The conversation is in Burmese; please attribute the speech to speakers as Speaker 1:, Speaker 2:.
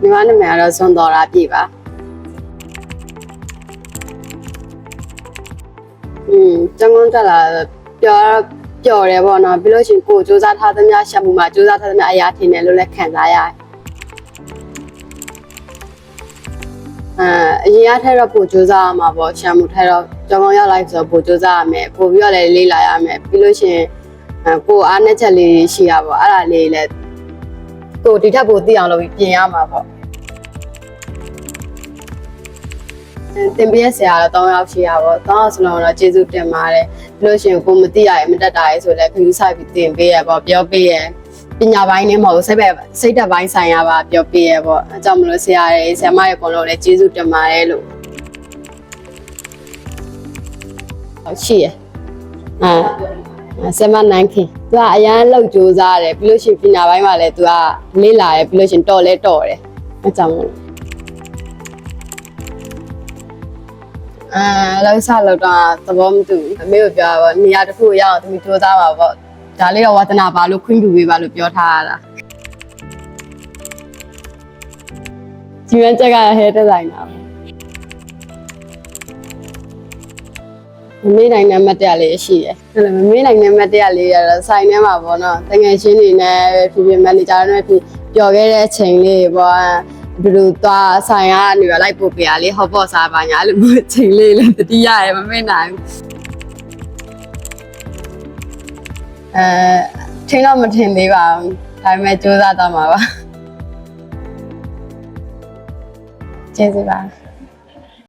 Speaker 1: ညီမနာမည်ကတော့ဇွန်တော်ရာပြည့်ပါอืมကျန်ကုန်တက်လာပြောပျော်တယ်ပေါ့နော်ပြီးလို့ရှိရင်ကိုယ်စူးစမ်းထားသမျှရှက်မှုမှာစူးစမ်းထားသမျှအရာထင်တယ်လို့လည်းခံစားရတယ်အဲအရင်ကထက်တော့ပိုစူးစမ်းရမှာပေါ့ရှက်မှုထက်တော့ကျန်ကုန်ရောက်လိုက်ဆိုတော့ပိုစူးစမ်းရမယ်ပိုပြီးတော့လည်းလေ့လာရမယ်ပြီးလို့ရှိရင်အဲကိုယ်အားနဲ့ချက်လေးရှိရပေါ့အဲ့ဒါလေးလည်း ကိုယ်ဒီထက်ပိုသိအောင်လုပ်ပြီးပြင်ရမှာပေါ့တင်ပြရဆရာတော့၃ယောက်ရှိရပါတော့၃ယောက်စလုံးတော့ကျေးဇူးတင်ပါတယ်ပြီးလို့ရှိရင်ကိုမသိရရင်မတက်တာရဲဆိုလည်းခရူးဆိုင်ပြီးတင်ပေးရပေါ့ပြောပေးရပညာပိုင်းနဲ့မဟုတ်စိတ်ပဲစိတ်တက်ပိုင်းဆိုင်ရာပါပြောပေးရပေါ့အဲကြောင့်မလို့ဆရာတွေဆရာမတွေအကုန်လုံးလည်းကျေးဇူးတင်ပါတယ်လို့ဟုတ်ရှိရအဲ ဆရာမနိုင်ခင်သူကအရန်လောက်ကြိုးစားတယ်ပြီးလို့ရှိရင်ပညာပိုင်းမှာလည်းသူကလေးလာတယ်ပြီးလို့ရှိရင်တော်လဲတော်တယ်အဲကြောင့်မလို့အဲလောက်ဆလောက်တော့သဘောမတူဘူးအမေကပြောတာပေါ့နေရာတစ်ခုကိုရအောင်သူစူးစမ်းပါပေါ့ဒါလေးတော့ဝါသနာပါလို့ခွင့်ပြုပေးပါလို့ပြောထားရတာဒီမချက်ကဟဲဒီဇိုင်နာ မမေးနိုင်တဲ့မတ်တက်လေးရှိတယ်အဲ့လိုမမေးနိုင်တဲ့မတ်တက်လေးရတော့ဆိုင်ထဲမှာပေါ့နော်တကယ်ချင်းတွေနဲ့ဖြစ်ဖြစ်မန်နေဂျာတွေနဲ့ဖြစ်ပျော်ခဲ့တဲ့အချိန်လေးပေါ့ဘယ်လိုသွားဆိုင်ကနေရလိုက်ပို့ပြရလေးဟော့ပေါ့စားပါညာအဲ့လိုမျိုးအချိန်လေးလည်းတတိယရမမေ့နိုင်ဘူးအဲထင်းတော့မထင်သေးပါဘူးဒါပေမဲ့စူးစမ်းသွားမှာပါကျေးဇူးပါ